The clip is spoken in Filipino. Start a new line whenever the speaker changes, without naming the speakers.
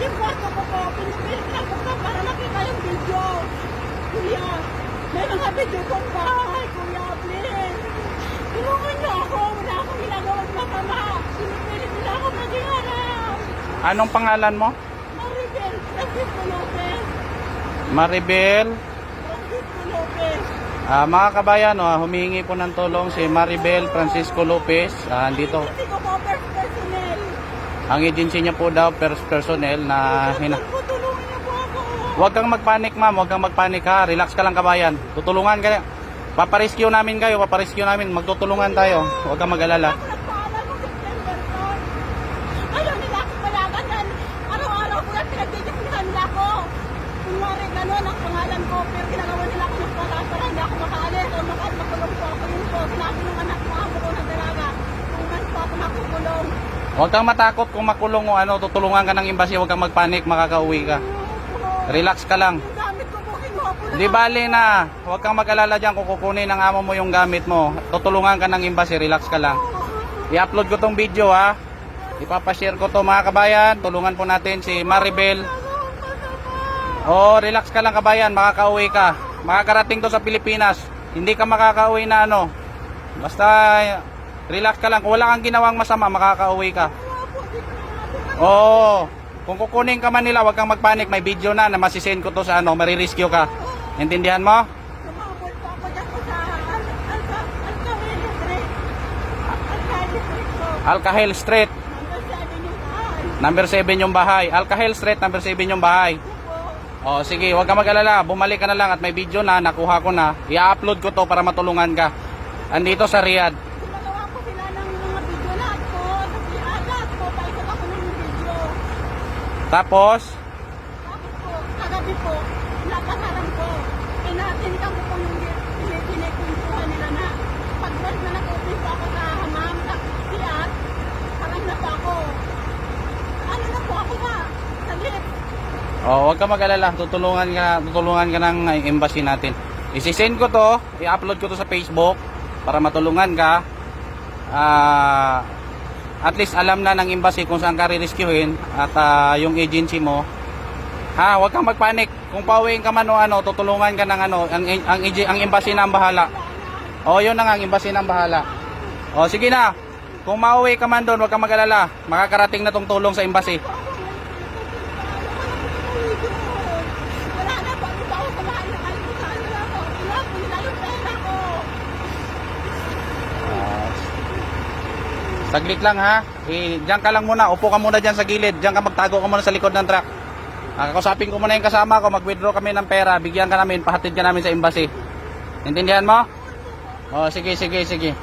yung kwarto ko po, pinipilit lang ko po para makita yung video. Kuya, may mga video kong bahay, kuya, please. Tulungan niyo ako, wala akong ginagawang masama. Pinipilit nila ako maging harap.
Anong pangalan mo?
Maribel, Francisco Lopez.
Maribel.
Francisco Lopez.
Ah, mga kabayan, oh, humingi po ng tulong si Maribel Francisco Lopez. Ah,
po first personnel.
Ang agency niya po daw, first personnel na hina... Huwag kang magpanik ma'am, huwag kang magpanik ha. Relax ka lang kabayan. Tutulungan ka. Paparescue namin kayo, paparescue namin. Magtutulungan tayo. Huwag kang mag-alala.
Ayaw nila ako palagan. Araw-araw ko yan pinagdidiklihan nila ako. Kunwari gano'n ang pangalan ko. Pero ginagawa nila ako ng pala para hindi ako makaalis. O makaat makulong po ako yun po. Sinabi ng anak mo ako ko ng dalaga. Kung mas po ako makukulong.
Huwag kang matakot kung makulong o ano, tutulungan ka ng embassy, huwag kang magpanik, makakauwi ka. Relax ka lang. Di bali na, huwag kang mag-alala dyan kung kukunin ng amo mo yung gamit mo. Tutulungan ka ng embassy, relax ka lang. I-upload ko tong video ha. Ipapashare ko to mga kabayan. Tulungan po natin si Maribel. Oh, relax ka lang kabayan, makakauwi ka. Makakarating to sa Pilipinas. Hindi ka makakauwi na ano. Basta relax ka lang. Kung wala kang ginawang masama, makakauwi ka. Oo. Kung kukunin ka man nila, huwag kang magpanik. May video na na masisend ko to sa ano, marirescue ka. Intindihan mo?
Alcahel Street. Number 7 yung bahay.
number 7 yung bahay. Alcahel Street, number 7 yung bahay. O sige, huwag kang mag-alala. Bumalik ka na lang at may video na, nakuha ko na. I-upload ko to para matulungan ka. Andito sa Riyadh.
Gumagawa po sila ng mga video lahat po. Sabi, ah, lahat po. Paikot ako ng video.
Tapos,
Tapos po, kagabi po, nakasaran po. Pinatinikan ko po yung pinipintuhan nila na pag once na nag-open po ako sa hamam, sa siyat, parang na po ako. Ano na po ako na? Sa lift.
oh, huwag kang mag-alala. Tutulungan ka, tutulungan ka ng uh, embassy natin. Isisend ko to, i-upload ko to sa Facebook para matulungan ka. Ah, at least alam na ng embassy kung saan ka re-rescuehin at ah, yung agency mo. Ha, huwag kang magpanik. Kung pauwiin ka man o ano, tutulungan ka ng ano, ang, ang, ang, ang embassy na ang bahala. O, yun na nga, ang embassy na ang bahala. O, sige na. Kung mauwi ka man doon, huwag kang mag-alala. Makakarating na tong tulong sa embassy.
Wala na po. Hindi pa ako kumain ng almusal. Wala po. Wala po. Nila yung pera ko.
Saglit lang ha. Eh, diyan ka lang muna. Upo ka muna diyan sa gilid. Diyan ka magtago ka muna sa likod ng truck. Ah, kausapin ko muna yung kasama ko. Mag-withdraw kami ng pera. Bigyan ka namin. Pahatid ka namin sa embassy. Intindihan mo? Oh, sige, sige, sige.